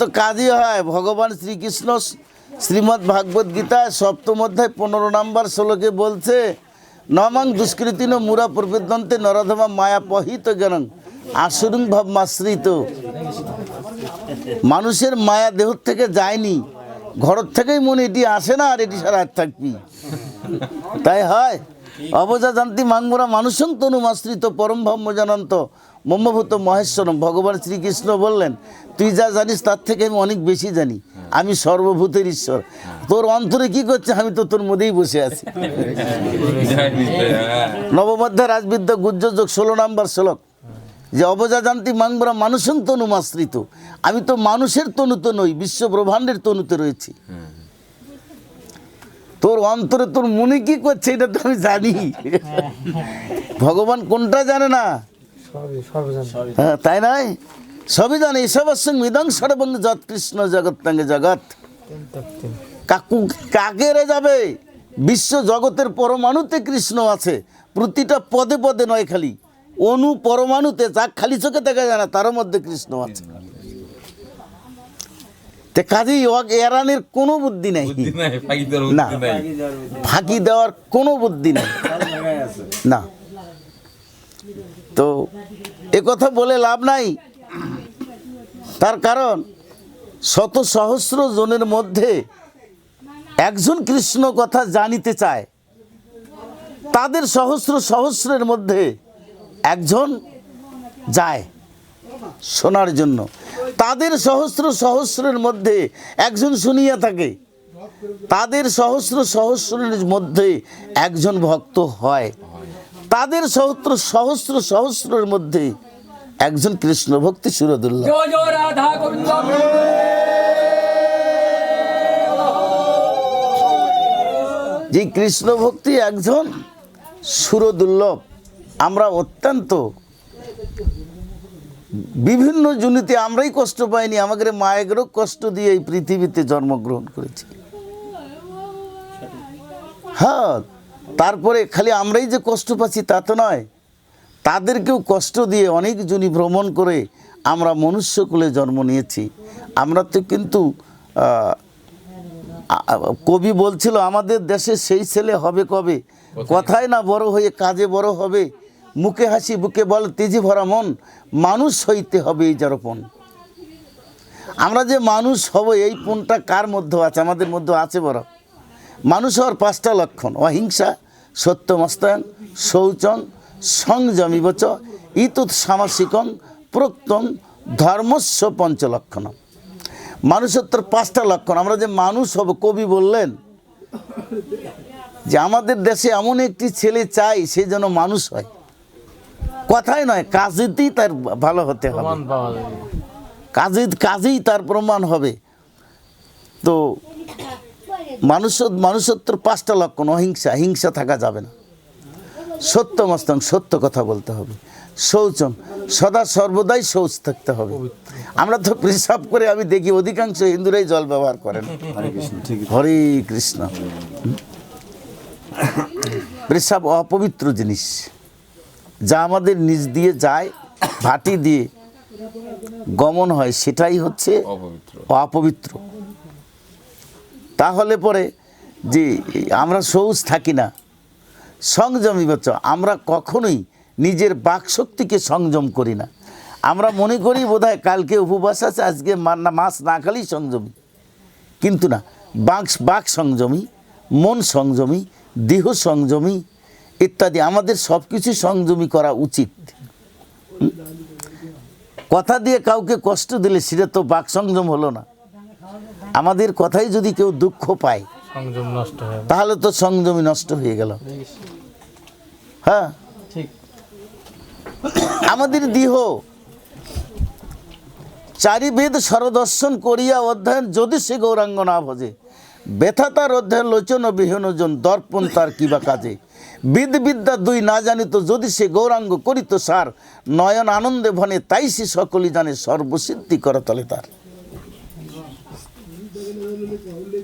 তো কাজই হয়, ভগবান শ্রীকৃষ্ণ শ্রীমদ্ ভাগবত গীতায় সপ্তম অধ্যায় পনেরো নম্বর শ্লোকে বলছে, নমাং দুষ্কৃতিন মুরা প্রবেদন্তে নরধমা মায়া পহিত জ্ঞানং আসুরুং ভাবমাশ্রিত। মানুষের মায়া দেহ থেকে যায়নি ঘর থেকেই মনে এটি আসে না আর এটি সারা থাকবি। তাই হয় অবজা জানতি মাঙ্গুরা মানুষং তনু মাশ্রিত পরম ভম্ম জানন্ত। মম্মভূত মহেশ্বরম, ভগবান শ্রীকৃষ্ণ বললেন, তুই যা জানিস তার থেকে আমি অনেক বেশি জানি। আমি সর্বভূতের ঈশ্বর। তোর অন্তরে কি করছে? আমি তো তোর মধ্যেই বসে আছি। নবমধ্যে রাজবিদ্যা গুজ্জযোগ ষোলো নম্বর শ্লোক। যে অবজা জানতি মাংবরা মানুষং তনুমাশ্রিত। আমি তো মানুষের তনুতে নই, বিশ্ব ব্রহ্মাণ্ডের তনুতে রয়েছি। তোর অন্তরে তোর মনে কি করছে? এটা তো আমি জানি। ভগবান কোনটা জানে না? হ্যাঁ তাই নয় সবই জানে সঙ্গে মৃদং সর্বং যৎ কৃষ্ণ জগৎ তাঙ্গে জগৎ। কাকু কাকে রে যাবে? বিশ্ব জগতের পরমাণুতে কৃষ্ণ আছে। প্রতিটা পদে পদে নয় খালি। অনু পরমাণুতে যা খালি চোখে দেখা যায় না তার মধ্যে কৃষ্ণ আছে। তে কাজেই এরানের কোনো বুদ্ধি নেই। না। ফাঁকি দেওয়ার কোনো বুদ্ধি নেই। না। তো এ কথা বলে লাভ নাই। তার কারণ শত সহস্র জনের মধ্যে একজন কৃষ্ণ কথা জানিতে চায়। তাদের সহস্র সহস্রের মধ্যে একজন যায় শোনার জন্য। তাদের সহস্র সহস্রের মধ্যে একজন শুনিয়া থাকে। তাদের সহস্র সহস্রের মধ্যে একজন ভক্ত হয়। তাদের সহস্র সহস্র সহস্রের মধ্যে একজন কৃষ্ণ ভক্তি সুরদুল্লাহ যে কৃষ্ণ ভক্তি একজন সুরদুর্লভ আমরা অত্যন্ত বিভিন্ন জনিতে আমরাই কষ্ট পাইনি আমাদের মায়েদেরও কষ্ট দিয়ে এই পৃথিবীতে জন্মগ্রহণ করেছি। হ্যাঁ তারপরে খালি আমরাই যে কষ্ট পাচ্ছি তা তো নয়। তাদেরকেও কষ্ট দিয়ে অনেক জনি ভ্রমণ করে আমরা মনুষ্যকুলে জন্ম নিয়েছি। আমরা তো কিন্তু কবি বলছিল আমাদের দেশে সেই ছেলে হবে কবে? কথায়? না বড় হয়ে কাজে বড় হবে। মুখে হাসি বুকে বল তেজি ভরা মন মানুষ হইতে হবে এই যারপন আমরা যে মানুষ হব এই পণটা কার মধ্যে আছে? আমাদের মধ্যে আছে বড়। মানুষ হওয়ার পাঁচটা লক্ষণ। অহিংসা সত্যমস্তায়ন শৌচন সংযমিবচ ইতুৎ সামাসিকং প্রক্তম ধর্মস্ব পঞ্চলক্ষণম মানুষত্বর পাঁচটা লক্ষণ। আমরা যে মানুষ হব কবি বললেন যে আমাদের দেশে এমন একটি ছেলে চাই সে যেন মানুষ হয়। কথাই নয় কাজেতেই তার ভালো হতে হবে। কাজে কাজেই তার প্রমাণ হবে। তো মানুষ মানুষত্বর পাঁচটা লক্ষণ অহিংসা। হিংসা থাকা যাবে না। সত্য মস্তং সত্য কথা বলতে হবে। শৌচম সদা সর্বদাই শৌচ থাকতে হবে। আমরা তো প্রেসাব করে আমি দেখি অধিকাংশ হিন্দুরাই জল ব্যবহার করেন। হরে কৃষ্ণ? প্রেসাব অপবিত্র জিনিস। যা আমাদের নিজ দিয়ে যায় ভাটি দিয়ে গমন হয় সেটাই হচ্ছে অপবিত্র। তাহলে পরে যে আমরা সৌজ থাকি না। সংযমী বচ্চ আমরা কখনোই নিজের বাকশক্তিকে সংযম করি না। আমরা মনে করি বোধহয় কালকে উপবাস আছে, আজকে মা- না খালেই সংযমী। কিন্তু না, বাক বাক সংযমী, মন সংযমী, দেহ সংযমী, ইত্যাদি, আমাদের সব কিছু সংযমী করা উচিত। কথা দিয়ে কাউকে কষ্ট দিলে সেটা তো বাক সংযম হলো না। আমাদের কথাই যদি কেউ দুঃখ পায় নষ্ট তাহলে তো সংযমী নষ্ট হয়ে গেল। হ্যাঁ? আমাদের দেহ চারি বেদ সরদর্শন করিয়া অধ্যয়ন যদি সে গৌরাঙ্গ না ভজে ব্যথা তার অধ্যয়ন লোচন বিহীনজন দর্পণ তার কিবা কাজে? বিদ বিদ্যা দুই না জানিত যদি সে গৌরাঙ্গ করিত সার নয়ন আনন্দে ভনে তাই সে সকলই জানে সর্বসিদ্ধি করে তলে তার। legal, legal.